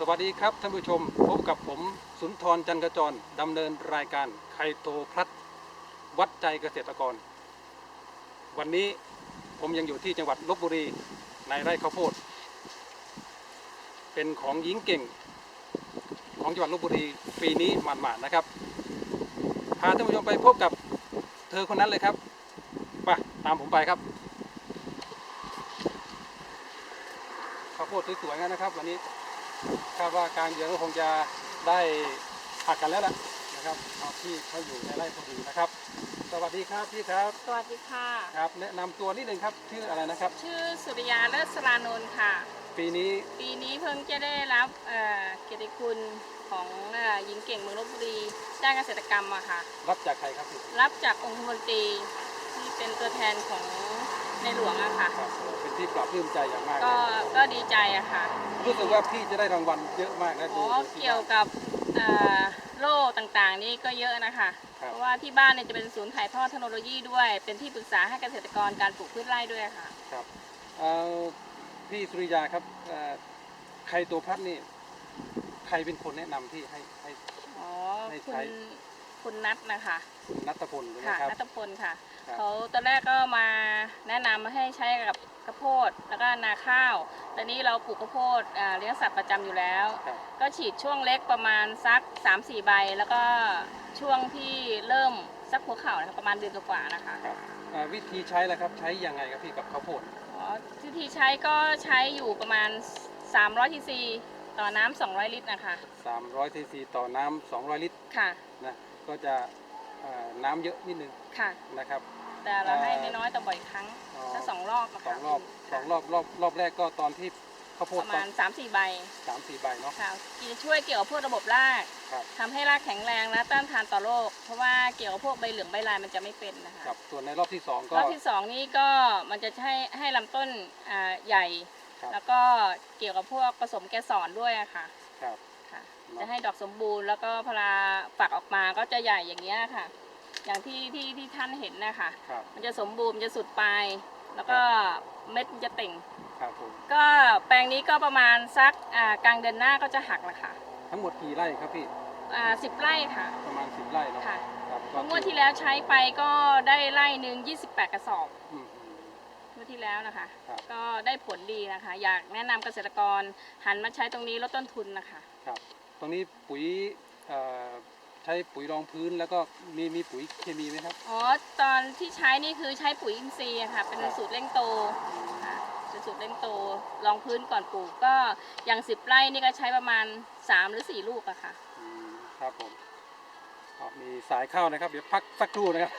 สวัสดีครับท่านผู้ชมพบกับผมสุนทรจันกระจรดำเนินรายการไคโตพลัดวัดใจเกษตรกร วันนี้ผมยังอยู่ที่จังหวัดลบบุรีในไร่ข้าวโพด เป็นของหญิงเก่ง ของจังหวัดลบบุรีปีนี้หมาดๆนะครับ พาท่านผู้ชมไปพบกับเธอคนนั้นเลยครับไปตามผมไปครับข้าวโพดสวยๆนะครับ วันนี้ คาดว่ากลางเดือนก็คงจะได้ผักกันแล้วล่ะนะครับเอาที่เขาอยู่ในไร่พอดีนะครับ สวัสดีครับพี่ครับสวัสดีค่ะ ครับแนะนำตัวนิดนึงครับชื่ออะไรนะครับ ชื่อสุริยาเลิศสรานนท์ค่ะ ปีนี้ปีนี้เพิ่งจะได้รับเอ่อเกียรติคุณของเอ่อหญิงเก่งเมืองลบบุรีด้านเกษตรกรรมอะค่ะ รับจากใครครับพี่รับจากองคมนตรีที่เป็นตัวแทนของ ในหลวงอะค่ะ ครับเป็นที่ปลอบปลื้มใจอย่างมากก็เลยก็ดีใจอะค่ะรู้สึกว่าพี่จะได้รางวัลเยอะมากนะอ๋อดูที่เกี่ยวกับเอ่อโล่ต่างๆ นี่ก็เยอะนะคะ ครัเพบราะว่าที่บ้านเนี่ยจะเป็นศูนย์ถ่ายทอดเทคโนโลยีด้วย เป็นที่ปรึกษาให้เกษตรกรการปลูกพืชไร่ด้วยค่ะ ครับเอ่อพี่สุริยาครับเอ่อใครตัวพัดนี่ใครเป็นคนแนะนำที่ให้ให้ อ๋อ ไม่คุใช้ณคุณนัทนะคะ คุณนัทพลใช่ไหมค่ะครับ นัทพลค่ะครับ เขาตอนแรกก็มาแนะนำมาให้ใช้กับข้าวโพดแล้วก็นาข้าวแต่นี้เราปลูกข้าวโพดอ่าเลี้ยงสัตว์ประจำอยู่แล้วครับก็ฉีดช่วงเล็กประมาณสัก 3-4 ใบ แล้วก็ช่วงที่เริ่มสักหัวเข่านะคะประมาณเดือนกว่าๆนะคะครับเอ่อวิธีใช้แล้วครับใช้ยังไงครับพี่กับข้าวโพดอ๋อวิธีใช้ก็ใช้อยู่ประมาณ 300ทีซีต่อน้ำ200 ลิตรนะคะ300ซีซีต่อน้ำ200 ลิตรค่ะนะก็จะเอ่อน้ำเยอะนิดนึงค่ะ นะครับ แต่เราให้ไม่น้อยแต่บ่อยครั้งอ๋อถ้าสองรอบนะสคะองรอบสองรอบรอบรอบแรกก็ตอนที่ข้าวโพปดระมาณ3-4ใบสามสี่ใบเนาะ ค่ะจะช่วยเกี่ยวกับพวกระบบรากครับ ทำให้รากแข็งแรงและต้านทานต่อโรคเพราะว่าเกี่ยวกับพวกใบเหลืองใบลายมันจะไม่เป็นนะคะครับส่วนในรอบที่สองก็ รอบที่สองนี้ก็มันจะให้ให้ลำต้นอ่าใหญ่ ครับ แล้วก็เกี่ยวกับพวกผสมแกสอนด้วยอะค่ะ ครับ ค่ะเนอะจะให้ดอกสมบูรณ์แล้วก็พลาฝักออกมาก็จะใหญ่อย่างเงี้ยค่ะ อย่างที่ที่ที่ท่านเห็นนะคะครับมันจะสมบูรณ์มันจะสุดปลายแล้วก็เม็ดมันจะเต่ง ครับผมก็แปลงนี้ก็ประมาณสักอ่ากลางเดือนหน้าก็จะหักละค่ะทั้งหมดกี่ไร่ครับพี่อ่าสิบไร่ค่ะ ประมาณ10ไร่เนาะค่ะ ครับเพราะงวดที่แล้วใช้ไปก็ได้ไร่หนึ่ง28 กระสอบ อืมอื มงวดที่แล้วนะคะ ครับก็ได้ผลดีนะคะ อยากแนะนำเกษตรกรหันมาใช้ตรงนี้ลดต้นทุนนะคะ ครับ ตรงนี้ปุ๋ยเอ่อใช้ปุ๋ยรองพื้นแล้วก็มีมีปุ๋ยเคมีไหมครับ อ๋อ ตอนที่ใช้นี่คือใช้ปุ๋ยอินทรีย์อะค่ะ เป็นครับ สูตรเร่งโตค่ะเป็นสูตรเร่งโตรองพื้นก่อนปลูกก็อย่างสิบไร่นี่ก็ใช้ประมาณ 3 หรือ 4 ลูกอะค่ะ อืมครับผมอ๋อมีสายเข้านะครับ เดี๋ยวพักสักครู่นะครับ